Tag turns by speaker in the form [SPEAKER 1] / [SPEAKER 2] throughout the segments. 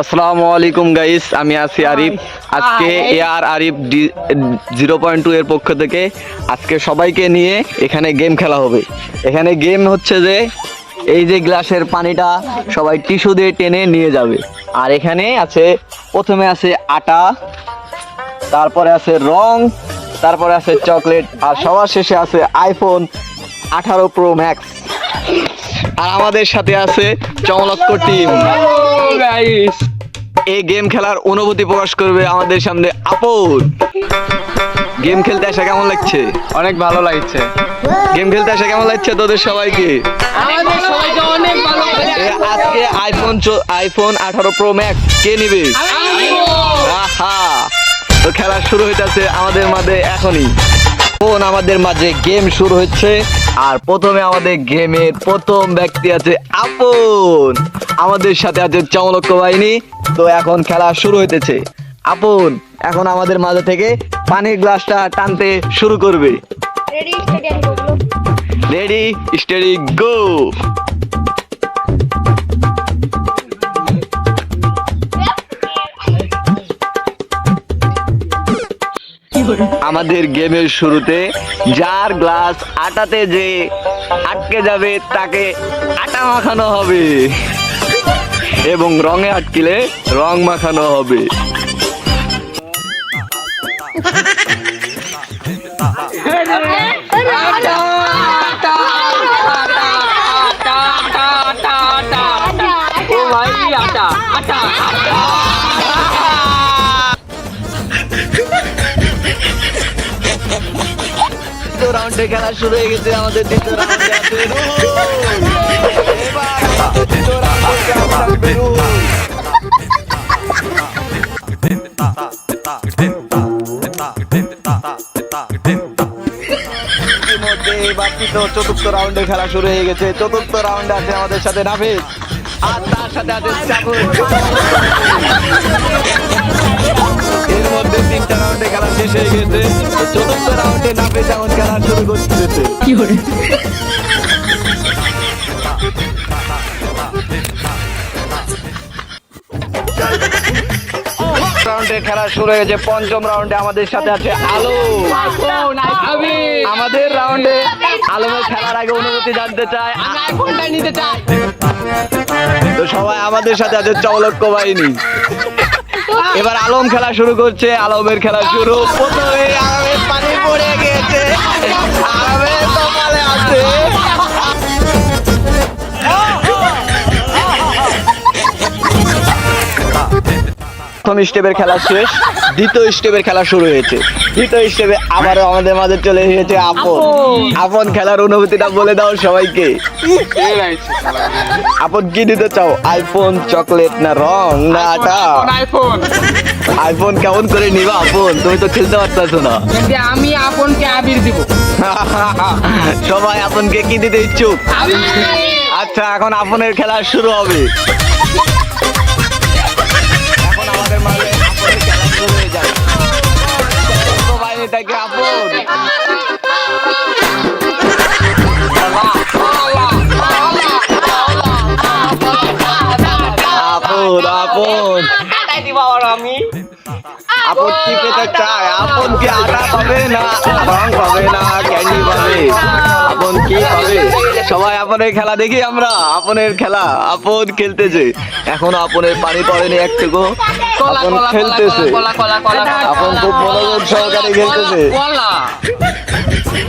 [SPEAKER 1] আসসালামু আলাইকুম গাইস আমি আছি আরিফ। আজকে A R Arif zero point two এর পক্ষ থেকে আজকে সবাইকে নিয়ে এখানে গেম খেলা হবে। এখানে গেম হচ্ছে যে এই যে গ্লাসের পানিটা সবাই টিস্যু দিয়ে টেনে নিয়ে যাবে। আর এখানে আছে প্রথমে আছে আটা তারপরে আছে রং তারপরে আছে চকলেট আর সবার শেষে আছে আইফোন আঠারো প্রো ম্যাক্স আর আমাদের সাথে আছে চমলক্ষ টিম এই গেম খেলার অনুভূতি প্রকাশ করবে আমাদের সামনে আপন। গেম খেলতে আসা কেমন লাগছে?
[SPEAKER 2] অনেক ভালো লাগছে।
[SPEAKER 1] গেম খেলতে আসা কেমন লাগছে তোদের সবাইকে?
[SPEAKER 2] আমাদের সবাইকে অনেক ভালো
[SPEAKER 1] আজকে আইফোন আইফোন আঠারো প্রো ম্যাক্স কে নিবে। আহা! তো খেলা শুরু হইতেছে আমাদের মাঝে এখনই। ফোন আমাদের মাঝে গেম শুরু হচ্ছে। আর প্রথমে আমাদের গেমের প্রথম ব্যক্তি আছে আপন। আমাদের সাথে আছে চমলক্ষ বাহিনী। তো এখন খেলা শুরু হইতেছে। আপন এখন আমাদের মাঝে থেকে পানির গ্লাসটা টানতে শুরু করবে।
[SPEAKER 3] রেডি
[SPEAKER 1] স্টেডি গো আমাদের গেমের শুরুতে যার গ্লাস আটাতে যে আটকে যাবে, তাকে আটা মাখানো হবে। এবং রঙে আটকিলে রং মাখানো হবে। রাউন্ডে খেলা শুরু হয়ে গেছে আমাদের দ্বিতীয় রাউন্ডে আছে। এবার দ্বিতীয় রাউন্ডে চতুর্থ রাউন্ডে খেলা শুরু হয়ে গেছে। চতুর্থ রাউন্ডে আছে আমাদের সাথে নাফিস। আর তার সাথে আছে এর মধ্যে তিনটা রাউন্ডে খেলা শেষ হয়ে গেছে। চতুর্থ রাউন্ডে নাফিস এখন খেলা শুরু করতেছে রাউন্ডে খেলা শুরু হয়ে গেছে পঞ্চম রাউন্ডে আমাদের সাথে আছে আলো। আমাদের রাউন্ডে আলমের খেলার আগে অনুমতি জানতে চায়।
[SPEAKER 2] নিতে চাই।
[SPEAKER 1] তো সবাই আমাদের সাথে আছে চমলক্ষ বাহিনী। এবার আলম খেলা শুরু করছে আলমের খেলা শুরু। প্রথমে প্রথম স্টেপের খেলা শেষ দ্বিতীয় স্টেপের খেলা শুরু হয়েছে। দ্বিতীয় স্টেপে আবারও আমাদের মাঝে চলে এসেছে আপন। আপন। খেলার অনুভূতিটা বলে দাও সবাইকে। আপন কি দিতে চাও? আইফোন চকলেট না রং না আটা?
[SPEAKER 2] আইফোন
[SPEAKER 1] আইফোন কেমন করে নিবা আপন? তুমি তো খেলতে পারতেছো না।
[SPEAKER 2] আমি আপনকে আবির দিব।
[SPEAKER 1] সবাই আপনকে কি দিতে ইচ্ছুক? আচ্ছা এখন আপনের খেলা শুরু হবে। বাইরে থেকে আপন আপন আপন আপন কি পেতে চায় আপন কি আটা পাবে না রং পাবে না ক্যান্ডি পাবে আপন কি পাবে সবাই আপনের খেলা দেখি আমরা আপনের খেলা আপন খেলতেছে এখন আপনের পানি পড়েনি একটুকু আপন খেলতেছে আপন খুব মনোযোগ সহকারে খেলতেছে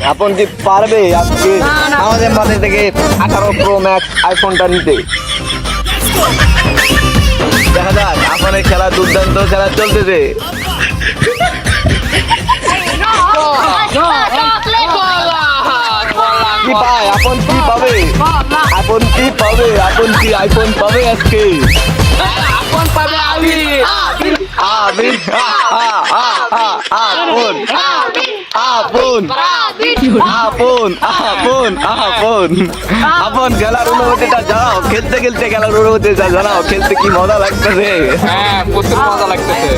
[SPEAKER 1] আপন কি পারবে আজকে আমাদের মাঝে থেকে আঠারো প্রো ম্যাক্স আইফোনটা নিতে দেখা যাক আপনের খেলা দুর্দান্ত খেলা চলতেছে আপন কি পাবে? আপন কি আইফোন পাবে আজকে?
[SPEAKER 2] আপন পাবে আবির
[SPEAKER 1] আবির আ, আ, আ, আ, আপন আপন আপন আপন আপন আপন খেলার অনুভূতিটা জানাও। খেলতে খেলতে খেলার অনুভূতিটা জানাও। খেলতে কি মজা লাগতেছে?
[SPEAKER 2] হ্যাঁ প্রচুর মজা লাগতেছে।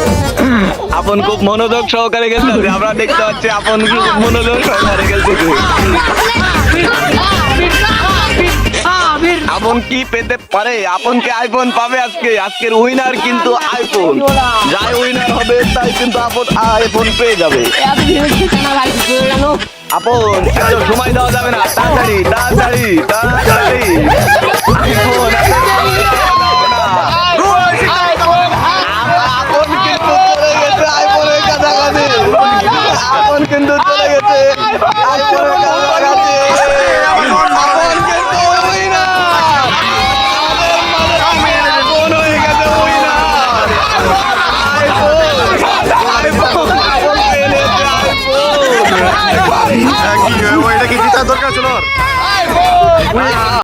[SPEAKER 1] আপন খুব মনোযোগ সহকারে খেলতেছে আমরা দেখতে পাচ্ছি আপন খুব মনোযোগ সহকারে খেলতেছে। আপন কি পেতে পারে? আপনকে আইফোন পাবে আজকে। আজকের উইনার কিন্তু আইফোন যাই উইনার হবে, তাই কিন্তু আপন আইফোন পেয়ে যাবে। আপন এত সময় দেওয়া যাবে না। তাড়াতাড়ি তাড়াতাড়ি তাড়াতাড়ি। আইফোন কিন্তু চলে গেছে।